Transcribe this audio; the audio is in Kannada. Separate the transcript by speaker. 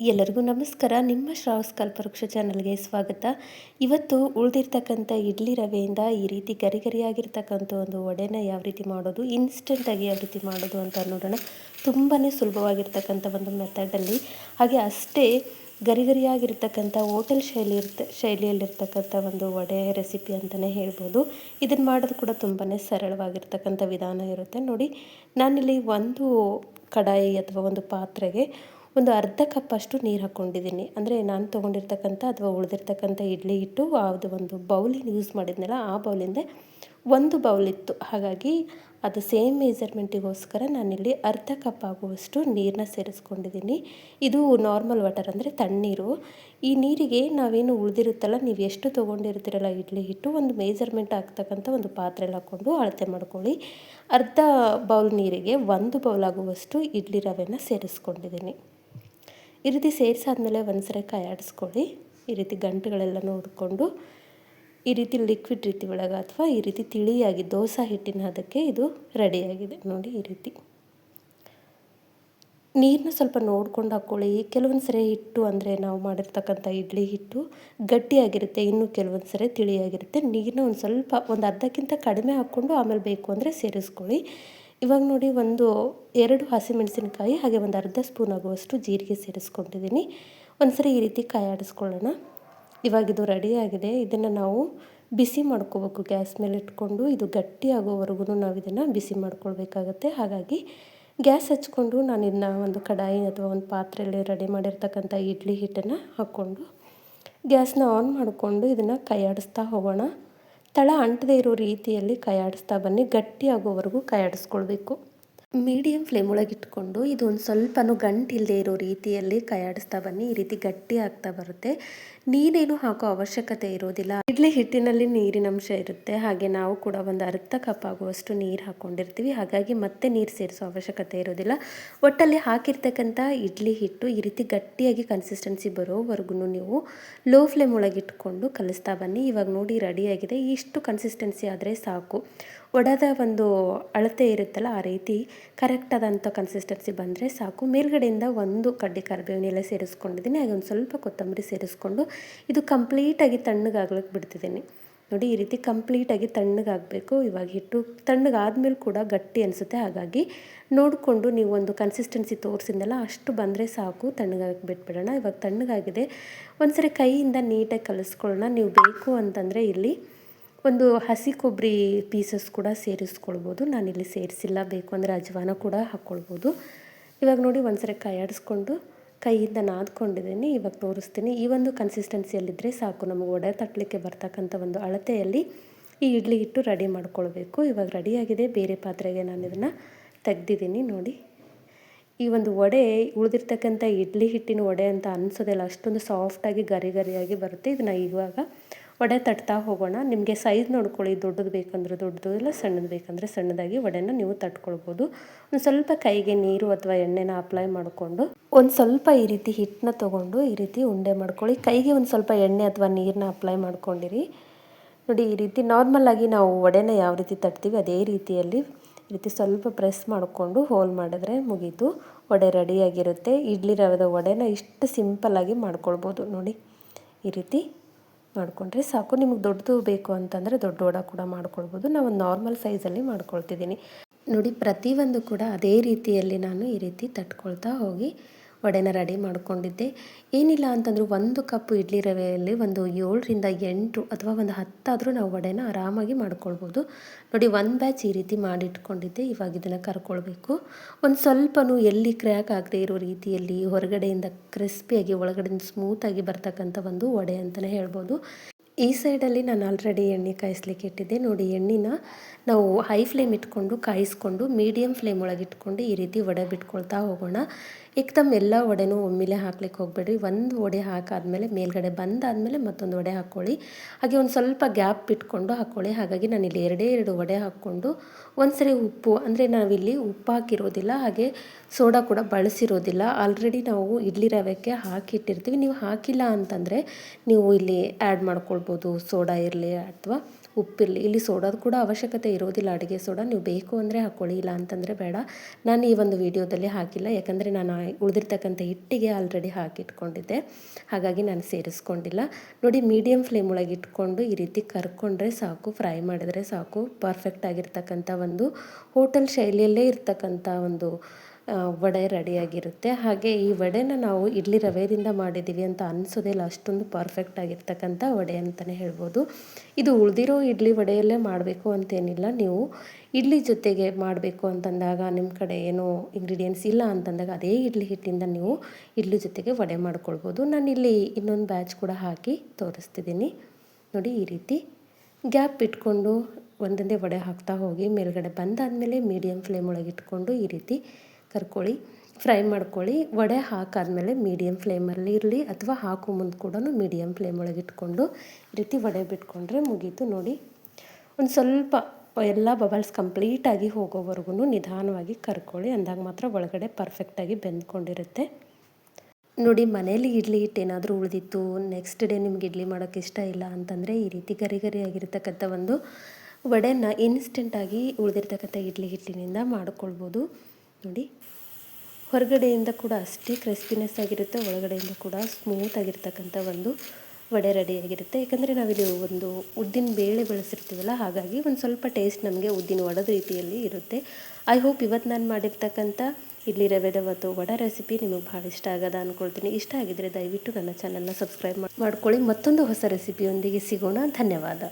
Speaker 1: ಎಲ್ಲರಿಗೂ ನಮಸ್ಕಾರ. ನಿಮ್ಮ ಶ್ರಾವಸ್ ಕಲ್ಪವೃಕ್ಷ ಚಾನಲ್ಗೆ ಸ್ವಾಗತ. ಇವತ್ತು ಉಳಿದಿರ್ತಕ್ಕಂಥ ಇಡ್ಲಿ ರವೆಯಿಂದ ಈ ರೀತಿ ಗರಿ ಗರಿಯಾಗಿರ್ತಕ್ಕಂಥ ಒಂದು ವಡೆನ ಯಾವ ರೀತಿ ಮಾಡೋದು, ಇನ್ಸ್ಟೆಂಟಾಗಿ ಯಾವ ರೀತಿ ಮಾಡೋದು ಅಂತ ನೋಡೋಣ. ತುಂಬಾ ಸುಲಭವಾಗಿರ್ತಕ್ಕಂಥ ಒಂದು ಮೆಥಡಲ್ಲಿ. ಹಾಗೆ ಅಷ್ಟೇ ಗರಿ ಗರಿಯಾಗಿರ್ತಕ್ಕಂಥ ಹೋಟೆಲ್ ಶೈಲಿ ಇರ್ತ, ಶೈಲಿಯಲ್ಲಿರ್ತಕ್ಕಂಥ ಒಂದು ವಡೆ ರೆಸಿಪಿ ಅಂತಲೇ ಹೇಳ್ಬೋದು. ಇದನ್ನು ಮಾಡೋದು ಕೂಡ ತುಂಬಾ ಸರಳವಾಗಿರ್ತಕ್ಕಂಥ ವಿಧಾನ ಇರುತ್ತೆ. ನೋಡಿ, ನಾನಿಲ್ಲಿ ಒಂದು ಕಡಾಯಿ ಅಥವಾ ಒಂದು ಪಾತ್ರೆಗೆ ಒಂದು ಅರ್ಧ ಕಪ್ಪಷ್ಟು ನೀರು ಹಾಕ್ಕೊಂಡಿದ್ದೀನಿ ಅಂದರೆ ನಾನು ತೊಗೊಂಡಿರ್ತಕ್ಕಂಥ ಅಥವಾ ಉಳಿದಿರ್ತಕ್ಕಂಥ ಇಡ್ಲಿ ಹಿಟ್ಟು ಅದು ಒಂದು ಬೌಲಿನ ಯೂಸ್ ಮಾಡಿದ್ನಲ್ಲ, ಆ ಬೌಲಿಂದ ಒಂದು ಬೌಲ್ ಇತ್ತು. ಹಾಗಾಗಿ ಅದು ಸೇಮ್ ಮೆಜರ್ಮೆಂಟಿಗೋಸ್ಕರ ನಾನಿಲ್ಲಿ ಅರ್ಧ ಕಪ್ ಆಗುವಷ್ಟು ನೀರನ್ನ ಸೇರಿಸ್ಕೊಂಡಿದ್ದೀನಿ. ಇದು ನಾರ್ಮಲ್ ವಾಟರ್ ಅಂದರೆ ತಣ್ಣೀರು. ಈ ನೀರಿಗೆ ನಾವೇನು ಉಳಿದಿರುತ್ತಲ್ಲ, ನೀವು ಎಷ್ಟು ತೊಗೊಂಡಿರ್ತೀರಲ್ಲ ಇಡ್ಲಿ ಹಿಟ್ಟು, ಒಂದು ಮೇಜರ್ಮೆಂಟ್ ಆಗ್ತಕ್ಕಂಥ ಒಂದು ಪಾತ್ರೆಯಲ್ಲಿ ಹಾಕ್ಕೊಂಡು ಅಳತೆ ಮಾಡ್ಕೊಳ್ಳಿ. ಅರ್ಧ ಬೌಲ್ ನೀರಿಗೆ ಒಂದು ಬೌಲ್ ಆಗುವಷ್ಟು ಇಡ್ಲಿ ರವೆನ ಸೇರಿಸ್ಕೊಂಡಿದ್ದೀನಿ. ಈ ರೀತಿ ಸೇರಿಸಾದ್ಮೇಲೆ ಒಂದ್ಸರಿ ಕಾಯಿ ಆಡಿಸ್ಕೊಳ್ಳಿ. ಈ ರೀತಿ ಗಂಟುಗಳೆಲ್ಲ ನೋಡಿಕೊಂಡು ಈ ರೀತಿ ಲಿಕ್ವಿಡ್ ರೀತಿ ಒಳಗೆ ಅಥವಾ ಈ ರೀತಿ ತಿಳಿಯಾಗಿ ದೋಸೆ ಹಿಟ್ಟಿನ ಅದಕ್ಕೆ ಇದು ರೆಡಿಯಾಗಿದೆ. ನೋಡಿ ಈ ರೀತಿ. ನೀರನ್ನ ಸ್ವಲ್ಪ ನೋಡ್ಕೊಂಡು ಹಾಕ್ಕೊಳ್ಳಿ ಕೆಲವೊಂದು ಸರಿ ಹಿಟ್ಟು ಅಂದರೆ ನಾವು ಮಾಡಿರ್ತಕ್ಕಂಥ ಇಡ್ಲಿ ಹಿಟ್ಟು ಗಟ್ಟಿಯಾಗಿರುತ್ತೆ. ಇನ್ನು ಕೆಲವೊಂದು ಸರಿ ತಿಳಿಯಾಗಿರುತ್ತೆ. ನೀರನ್ನ ಒಂದು ಸ್ವಲ್ಪ ಒಂದು ಅರ್ಧಕ್ಕಿಂತ ಕಡಿಮೆ ಹಾಕ್ಕೊಂಡು ಆಮೇಲೆ ಬೇಕು ಅಂದರೆ ಸೇರಿಸ್ಕೊಳ್ಳಿ. ಇವಾಗ ನೋಡಿ ಒಂದು ಎರಡು ಹಸಿಮೆಣಸಿನಕಾಯಿ ಹಾಗೆ ಒಂದು ಅರ್ಧ ಸ್ಪೂನ್ ಆಗುವಷ್ಟು ಜೀರಿಗೆ ಸೇರಿಸ್ಕೊಂಡಿದ್ದೀನಿ. ಒಂದ್ಸರಿ ಈ ರೀತಿ ಕಾಯಿ ಆಡಿಸ್ಕೊಳ್ಳೋಣ. ಇವಾಗ ಇದು ರೆಡಿಯಾಗಿದೆ ಇದನ್ನು ನಾವು ಬಿಸಿ ಮಾಡ್ಕೋಬೇಕು ಗ್ಯಾಸ್ ಮೇಲೆ ಇಟ್ಕೊಂಡು. ಇದು ಗಟ್ಟಿ ಆಗೋವರೆಗೂ ನಾವು ಇದನ್ನು ಬಿಸಿ ಮಾಡ್ಕೊಳ್ಬೇಕಾಗತ್ತೆ. ಹಾಗಾಗಿ ಗ್ಯಾಸ್ ಹಚ್ಕೊಂಡು ನಾನು ಇದನ್ನ ಒಂದು ಕಡಾಯಿ ಅಥವಾ ಒಂದು ಪಾತ್ರೆಯಲ್ಲಿ ರೆಡಿ ಮಾಡಿರ್ತಕ್ಕಂಥ ಇಡ್ಲಿ ಹಿಟ್ಟನ್ನು ಹಾಕ್ಕೊಂಡು ಗ್ಯಾಸ್ನ ಆನ್ ಮಾಡಿಕೊಂಡು ಇದನ್ನು ಕೈಯಾಡಿಸ್ತಾ ಹೋಗೋಣ. ತಳ ಅಂಟದೇ ಇರೋ ರೀತಿಯಲ್ಲಿ ಕೈಯಾಡಿಸ್ತಾ ಬನ್ನಿ. ಗಟ್ಟಿಯಾಗೋವರೆಗೂ ಕೈಯಾಡಿಸ್ಕೊಳ್ಬೇಕು ಮೀಡಿಯಮ್ ಫ್ಲೇಮ್ ಒಳಗೆ ಇಟ್ಕೊಂಡು ಇದು ಒಂದು ಸ್ವಲ್ಪನೂ ಗಂಟಿಲ್ಲದೆ ಇರೋ ರೀತಿಯಲ್ಲಿ ಕೈಯಾಡಿಸ್ತಾ ಬನ್ನಿ. ಈ ರೀತಿ ಗಟ್ಟಿ ಆಗ್ತಾ ಬರುತ್ತೆ. ನೀರೇನು ಹಾಕೋ ಅವಶ್ಯಕತೆ ಇರೋದಿಲ್ಲ. ಇಡ್ಲಿ ಹಿಟ್ಟಿನಲ್ಲಿ ನೀರಿನ ಅಂಶ ಇರುತ್ತೆ. ಹಾಗೆ ನಾವು ಕೂಡ ಒಂದು ಅರ್ಧ ಕಪ್ ಆಗುವಷ್ಟು ನೀರು ಹಾಕ್ಕೊಂಡಿರ್ತೀವಿ ಹಾಗಾಗಿ ಮತ್ತೆ ನೀರು ಸೇರಿಸೋ ಅವಶ್ಯಕತೆ ಇರೋದಿಲ್ಲ. ಒಟ್ಟಲ್ಲಿ ಹಾಕಿರ್ತಕ್ಕಂಥ ಇಡ್ಲಿ ಹಿಟ್ಟು ಈ ರೀತಿ ಗಟ್ಟಿಯಾಗಿ ಕನ್ಸಿಸ್ಟೆನ್ಸಿ ಬರೋವರೆಗೂ ನೀವು ಲೋ ಫ್ಲೇಮ್ ಒಳಗೆ ಇಟ್ಕೊಂಡು ಕಲಿಸ್ತಾ ಬನ್ನಿ. ಇವಾಗ ನೋಡಿ ರೆಡಿಯಾಗಿದೆ ಇಷ್ಟು ಕನ್ಸಿಸ್ಟೆನ್ಸಿ ಆದರೆ ಸಾಕು. ಒಡದ ಒಂದು ಅಳತೆ ಇರುತ್ತಲ್ಲ, ಆ ರೀತಿ ಕರೆಕ್ಟಾದಂಥ ಕನ್ಸಿಸ್ಟೆನ್ಸಿ ಬಂದರೆ ಸಾಕು. ಮೇಲ್ಗಡೆಯಿಂದ ಒಂದು ಕಡ್ಡಿ ಕರಿಬೇವಿನ ಎಲೆ ಸೇರಿಸ್ಕೊಂಡಿದ್ದೀನಿ. ಹಾಗೆ ಒಂದು ಸ್ವಲ್ಪ ಕೊತ್ತಂಬರಿ ಸೇರಿಸ್ಕೊಂಡು ಇದು ಕಂಪ್ಲೀಟಾಗಿ ತಣ್ಣಗಾಗ್ಲಿಕ್ಕೆ ಬಿಡ್ತಿದ್ದೀನಿ. ನೋಡಿ, ಈ ರೀತಿ ಕಂಪ್ಲೀಟಾಗಿ ತಣ್ಣಗಾಗಬೇಕು. ಇವಾಗ ಹಿಟ್ಟು ತಣ್ಣಗಾದ್ಮೇಲೆ ಕೂಡ ಗಟ್ಟಿ ಅನಿಸುತ್ತೆ. ಹಾಗಾಗಿ ನೋಡಿಕೊಂಡು ನೀವು ಒಂದು ಕನ್ಸಿಸ್ಟೆನ್ಸಿ ತೋರಿಸಿದ್ನಲ್ಲ, ಅಷ್ಟು ಬಂದರೆ ಸಾಕು. ತಣ್ಣಗಾಗಿ ಬಿಟ್ಬಿಡೋಣ. ಇವಾಗ ತಣ್ಣಗಾಗಿದೆ. ಒಂದು ಸರಿ ಕೈಯಿಂದ ನೀಟಾಗಿ ಕಲಿಸ್ಕೊಳ್ಳೋಣ. ನೀವು ಬೇಕು ಅಂತಂದರೆ ಇಲ್ಲಿ ಒಂದು ಹಸಿ ಕೊಬ್ಬರಿ ಪೀಸಸ್ ಕೂಡ ಸೇರಿಸ್ಕೊಳ್ಬೋದು. ನಾನಿಲ್ಲಿ ಸೇರಿಸಿಲ್ಲ. ಬೇಕು ಅಂದರೆ ಅಜ್ವಾನ ಕೂಡ ಹಾಕ್ಕೊಳ್ಬೋದು ಇವಾಗ ನೋಡಿ ಒಂದ್ಸರಿ ಕೈ ಆಡಿಸ್ಕೊಂಡು ಕೈಯಿಂದ ನಾದ್ಕೊಂಡಿದ್ದೀನಿ. ಇವಾಗ ತೋರಿಸ್ತೀನಿ. ಈ ಒಂದು ಕನ್ಸಿಸ್ಟೆನ್ಸಿಯಲ್ಲಿದ್ದರೆ ಸಾಕು. ನಮಗೆ ಒಡೆ ತಟ್ಟಲಿಕ್ಕೆ ಬರ್ತಕ್ಕಂಥ ಒಂದು ಅಳತೆಯಲ್ಲಿ ಈ ಇಡ್ಲಿ ಹಿಟ್ಟು ರೆಡಿ ಮಾಡ್ಕೊಳ್ಬೇಕು. ಇವಾಗ ರೆಡಿಯಾಗಿದೆ ಬೇರೆ ಪಾತ್ರೆಗೆ ನಾನು ಇದನ್ನು ತೆಗ್ದಿದ್ದೀನಿ ನೋಡಿ. ಈ ಒಂದು ವಡೆ, ಉಳಿದಿರ್ತಕ್ಕಂಥ ಇಡ್ಲಿ ಹಿಟ್ಟಿನ ವಡೆ ಅಂತ ಅನಿಸೋದಿಲ್ಲ ಅಷ್ಟೊಂದು ಸಾಫ್ಟಾಗಿ ಗರಿ ಗರಿಯಾಗಿ ಬರುತ್ತೆ. ಇದನ್ನು ಇವಾಗ ವಡೆ ತಟ್ತಾ ಹೋಗೋಣ. ನಿಮಗೆ ಸೈಜ್ ನೋಡ್ಕೊಳ್ಳಿ. ದೊಡ್ಡದು ಬೇಕಂದ್ರೆ ದೊಡ್ಡದು, ಇಲ್ಲ ಸಣ್ಣದು ಬೇಕಂದರೆ ಸಣ್ಣದಾಗಿ ವಡೆನ ನೀವು ತಟ್ಕೊಳ್ಬೋದು. ಒಂದು ಸ್ವಲ್ಪ ಕೈಗೆ ನೀರು ಅಥವಾ ಎಣ್ಣೆನ ಅಪ್ಲೈ ಮಾಡಿಕೊಂಡು, ಒಂದು ಸ್ವಲ್ಪ ಈ ರೀತಿ ಹಿಟ್ಟನ್ನ ತೊಗೊಂಡು ಈ ರೀತಿ ಉಂಡೆ ಮಾಡ್ಕೊಳ್ಳಿ. ಕೈಗೆ ಒಂದು ಸ್ವಲ್ಪ ಎಣ್ಣೆ ಅಥವಾ ನೀರನ್ನ ಅಪ್ಲೈ ಮಾಡ್ಕೊಂಡಿರಿ. ನೋಡಿ, ಈ ರೀತಿ ನಾರ್ಮಲಾಗಿ ನಾವು ವಡೆನ ಯಾವ ರೀತಿ ತಟ್ತೀವಿ, ಅದೇ ರೀತಿಯಲ್ಲಿ ಈ ರೀತಿ ಸ್ವಲ್ಪ ಪ್ರೆಸ್ ಮಾಡಿಕೊಂಡು ಹೋಲ್ ಮಾಡಿದ್ರೆ ಮುಗೀತು. ವಡೆ ರೆಡಿಯಾಗಿರುತ್ತೆ ಇಡ್ಲಿ ರವೆದ ವಡೆನ ಇಷ್ಟು ಸಿಂಪಲ್ಲಾಗಿ ಮಾಡ್ಕೊಳ್ಬೋದು. ನೋಡಿ, ಈ ರೀತಿ ಮಾಡಿಕೊಂಡ್ರೆ ಸಾಕು. ನಿಮಗೆ ದೊಡ್ಡದು ಬೇಕು ಅಂತಂದರೆ ದೊಡ್ಡ ವಡ ಕೂಡ ಮಾಡ್ಕೊಳ್ಬೋದು. ನಾವು ನಾರ್ಮಲ್ ಸೈಜಲ್ಲಿ ಮಾಡ್ಕೊಳ್ತಿದ್ದೀನಿ ನೋಡಿ, ಪ್ರತಿಯೊಂದು ಕೂಡ ಅದೇ ರೀತಿಯಲ್ಲಿ ನಾನು ಈ ರೀತಿ ತಟ್ಕೊಳ್ತಾ ಹೋಗಿ ವಡೆನ ರೆಡಿ ಮಾಡ್ಕೊಂಡಿದ್ದೆ. ಏನಿಲ್ಲ ಅಂತಂದರೂ ಒಂದು ಕಪ್ ಇಡ್ಲಿ ರವೆಯಲ್ಲಿ ಒಂದು ಏಳರಿಂದ ಎಂಟು ಅಥವಾ ಒಂದು ಹತ್ತಾದರೂ ನಾವು ವಡೆನ ಆರಾಮಾಗಿ ಮಾಡ್ಕೊಳ್ಬೋದು. ನೋಡಿ, ಒಂದು ಬ್ಯಾಚ್ ಈ ರೀತಿ ಮಾಡಿಟ್ಕೊಂಡಿದ್ದೆ. ಇವಾಗ ಇದನ್ನು ಕರ್ಕೊಳ್ಬೇಕು. ಒಂದು ಸ್ವಲ್ಪನೂ ಎಲ್ಲಿ ಕ್ರ್ಯಾಕ್ ಆಗದೆ ಇರೋ ರೀತಿಯಲ್ಲಿ ಹೊರಗಡೆಯಿಂದ ಕ್ರಿಸ್ಪಿಯಾಗಿ ಒಳಗಡೆಯಿಂದ ಸ್ಮೂತಾಗಿ ಬರ್ತಕ್ಕಂಥ ಒಂದು ವಡೆ ಅಂತಲೇ ಹೇಳ್ಬೋದು. ಈ ಸೈಡಲ್ಲಿ ನಾನು ಆಲ್ರೆಡಿ ಎಣ್ಣೆ ಕಾಯಿಸ್ಲಿಕ್ಕೆ ಇಟ್ಟಿದ್ದೆ. ನೋಡಿ, ಎಣ್ಣೆನ ನಾವು ಹೈ ಫ್ಲೇಮ್ ಇಟ್ಕೊಂಡು ಕಾಯಿಸ್ಕೊಂಡು ಮೀಡಿಯಮ್ ಫ್ಲೇಮ್ ಒಳಗೆ ಇಟ್ಕೊಂಡು ಈ ರೀತಿ ವಡೆ ಬಿಟ್ಕೊಳ್ತಾ ಹೋಗೋಣ. ಏಕ್ದಮ್ ಎಲ್ಲ ವಡೆನೂ ಒಮ್ಮೆಲೆ ಹಾಕ್ಲಿಕ್ಕೆ ಹೋಗಬೇಡ್ರಿ. ಒಂದು ವಡೆ ಹಾಕಾದ್ಮೇಲೆ ಮೇಲ್ಗಡೆ ಬಂದಾದಮೇಲೆ ಮತ್ತೊಂದು ವಡೆ ಹಾಕ್ಕೊಳ್ಳಿ. ಹಾಗೆ ಒಂದು ಸ್ವಲ್ಪ ಗ್ಯಾಪ್ ಇಟ್ಕೊಂಡು ಹಾಕ್ಕೊಳ್ಳಿ. ಹಾಗಾಗಿ ನಾನು ಇಲ್ಲಿ ಎರಡೇ ಎರಡು ವಡೆ ಹಾಕ್ಕೊಂಡು ಒಂದ್ಸರಿ ಉಪ್ಪು, ಅಂದರೆ ನಾವಿಲ್ಲಿ ಉಪ್ಪು ಹಾಕಿರೋದಿಲ್ಲ, ಹಾಗೆ ಸೋಡಾ ಕೂಡ ಬಳಸಿರೋದಿಲ್ಲ. ಆಲ್ರೆಡಿ ನಾವು ಇಡ್ಲಿ ರವೆಕ್ಕೆ ಹಾಕಿಟ್ಟಿರ್ತೀವಿ. ನೀವು ಹಾಕಿಲ್ಲ ಅಂತಂದರೆ ನೀವು ಇಲ್ಲಿ ಆ್ಯಡ್ ಮಾಡ್ಕೊಳ್ಬೋದು. ಸೋಡಾ ಇರಲಿ ಅಥವಾ ಉಪ್ಪಿರಲಿ. ಇಲ್ಲಿ ಸೋಡಾದ ಕೂಡ ಅವಶ್ಯಕತೆ ಇರೋದಿಲ್ಲ. ಅಡುಗೆ ಸೋಡಾ ನೀವು ಬೇಕು ಅಂದರೆ ಹಾಕ್ಕೊಳ್ಳಿ, ಇಲ್ಲ ಅಂತಂದರೆ ಬೇಡ. ನಾನು ಈ ಒಂದು ವಿಡಿಯೋದಲ್ಲಿ ಹಾಕಿಲ್ಲ. ಯಾಕಂದರೆ ನಾನು ಉಳಿದಿರ್ತಕ್ಕಂಥ ಹಿಟ್ಟಿಗೆ ಆಲ್ರೆಡಿ ಹಾಕಿಟ್ಕೊಂಡಿದ್ದೆ. ಹಾಗಾಗಿ ನಾನು ಸೇರಿಸ್ಕೊಂಡಿಲ್ಲ. ನೋಡಿ ಮೀಡಿಯಮ್ ಫ್ಲೇಮ್ ಒಳಗೆ ಇಟ್ಕೊಂಡು ಈ ರೀತಿ ಕರ್ಕೊಂಡ್ರೆ ಸಾಕು ಫ್ರೈ ಮಾಡಿದರೆ ಸಾಕು. ಪರ್ಫೆಕ್ಟ್ ಆಗಿರ್ತಕ್ಕಂಥ ಒಂದು ಹೋಟೆಲ್ ಶೈಲಿಯಲ್ಲೇ ಇರ್ತಕ್ಕಂಥ ಒಂದು ವಡೆ ರೆಡಿಯಾಗಿರುತ್ತೆ. ಹಾಗೆ ಈ ವಡೆನ ನಾವು ಇಡ್ಲಿ ರವೆಯಿಂದ ಮಾಡಿದ್ದೀವಿ ಅಂತ ಅನ್ಸೋದಿಲ್ಲ ಅಷ್ಟೊಂದು ಪರ್ಫೆಕ್ಟ್ ಆಗಿರ್ತಕ್ಕಂಥ ವಡೆ ಅಂತಲೇ ಹೇಳ್ಬೋದು. ಇದು ಉಳಿದಿರೋ ಇಡ್ಲಿ ವಡೆಯಲ್ಲೇ ಮಾಡಬೇಕು ಅಂತೇನಿಲ್ಲ. ನೀವು ಇಡ್ಲಿ ಜೊತೆಗೆ ಮಾಡಬೇಕು ಅಂತಂದಾಗ ನಿಮ್ಮ ಕಡೆ ಏನೋ ಇಂಗ್ರೀಡಿಯೆಂಟ್ಸ್ ಇಲ್ಲ ಅಂತಂದಾಗ ಅದೇ ಇಡ್ಲಿ ಹಿಟ್ಟಿಂದ ನೀವು ಇಡ್ಲಿ ಜೊತೆಗೆ ವಡೆ ಮಾಡ್ಕೊಳ್ಬೋದು. ಇಲ್ಲಿ ಇನ್ನೊಂದು ಬ್ಯಾಚ್ ಕೂಡ ಹಾಕಿ ತೋರಿಸ್ತಿದ್ದೀನಿ. ನೋಡಿ ಈ ರೀತಿ. ಗ್ಯಾಪ್ ಇಟ್ಕೊಂಡು ಒಂದೊಂದೇ ವಡೆ ಹಾಕ್ತಾ ಹೋಗಿ ಮೇಲ್ಗಡೆ ಬಂದಾದಮೇಲೆ ಮೀಡಿಯಮ್ ಫ್ಲೇಮ್ ಒಳಗೆ ಇಟ್ಕೊಂಡು ಈ ರೀತಿ ಕರ್ಕೊಳ್ಳಿ, ಫ್ರೈ ಮಾಡ್ಕೊಳ್ಳಿ, ವಡೆ ಹಾಕಾದ್ಮೇಲೆ ಮೀಡಿಯಮ್ ಫ್ಲೇಮಲ್ಲಿ ಇರಲಿ ಅಥವಾ ಹಾಕೋ ಮುಂದೆ ಕೂಡ ಮೀಡಿಯಮ್ ಫ್ಲೇಮ್ ಒಳಗೆ ಇಟ್ಕೊಂಡು ಈ ರೀತಿ ವಡೆ ಬಿಟ್ಕೊಂಡ್ರೆ ಮುಗೀತು ನೋಡಿ. ಒಂದು ಸ್ವಲ್ಪ ಎಲ್ಲ ಬಬಲ್ಸ್ ಕಂಪ್ಲೀಟಾಗಿ ಹೋಗೋವರೆಗೂ ನಿಧಾನವಾಗಿ ಕರ್ಕೊಳ್ಳಿ, ಅಂದಾಗ ಮಾತ್ರ ಒಳಗಡೆ ಪರ್ಫೆಕ್ಟಾಗಿ ಬೆಂದ್ಕೊಂಡಿರುತ್ತೆ. ನೋಡಿ, ಮನೇಲಿ ಇಡ್ಲಿ ಹಿಟ್ಟೇನಾದರೂ ಉಳಿದಿತ್ತು ನೆಕ್ಸ್ಟ್ ಡೇ ನಿಮ್ಗೆ ಇಡ್ಲಿ ಮಾಡೋಕ್ಕೆ ಇಷ್ಟ ಇಲ್ಲ ಅಂತಂದರೆ ಈ ರೀತಿ ಗರಿ ಗರಿ ಆಗಿರ್ತಕ್ಕಂಥ ಒಂದು ವಡೆನ ಇನ್ಸ್ಟೆಂಟಾಗಿ ಉಳಿದಿರ್ತಕ್ಕಂಥ ಇಡ್ಲಿ ಹಿಟ್ಟಿನಿಂದ ಮಾಡ್ಕೊಳ್ಬೋದು. ನೋಡಿ. ಹೊರಗಡೆಯಿಂದ ಕೂಡ ಅಷ್ಟೇ ಕ್ರಿಸ್ಪಿನೆಸ್ ಆಗಿರುತ್ತೆ, ಒಳಗಡೆಯಿಂದ ಕೂಡ ಸ್ಮೂತ್ ಆಗಿರ್ತಕ್ಕಂಥ ಒಂದು ವಡೆ ರೆಡಿಯಾಗಿರುತ್ತೆ ಯಾಕಂದರೆ ನಾವಿಲ್ಲಿ ಒಂದು ಉದ್ದಿನ ಬೇಳೆ ಬಳಸಿರ್ತೀವಲ್ಲ, ಹಾಗಾಗಿ ಒಂದು ಸ್ವಲ್ಪ ಟೇಸ್ಟ್ ನಮಗೆ ಉದ್ದಿನ ವಡದ ರೀತಿಯಲ್ಲಿ ಇರುತ್ತೆ. ಐ ಹೋಪ್ ಇವತ್ತು ನಾನು ಮಾಡಿರ್ತಕ್ಕಂಥ ಇಲ್ಲಿ ರವೆದ ಮತ್ತು ವಡ ರೆಸಿಪಿ ನಿಮಗೆ ಭಾಳ ಇಷ್ಟ ಆಗದ ಅಂದ್ಕೊಳ್ತೀನಿ ಇಷ್ಟ ಆಗಿದ್ದರೆ ದಯವಿಟ್ಟು ನನ್ನ ಚಾನಲ್ನ ಸಬ್ಸ್ಕ್ರೈಬ್ ಮಾಡ್ಕೊಳ್ಳಿ. ಮತ್ತೊಂದು ಹೊಸ ರೆಸಿಪಿಯೊಂದಿಗೆ ಸಿಗೋಣ. ಧನ್ಯವಾದ.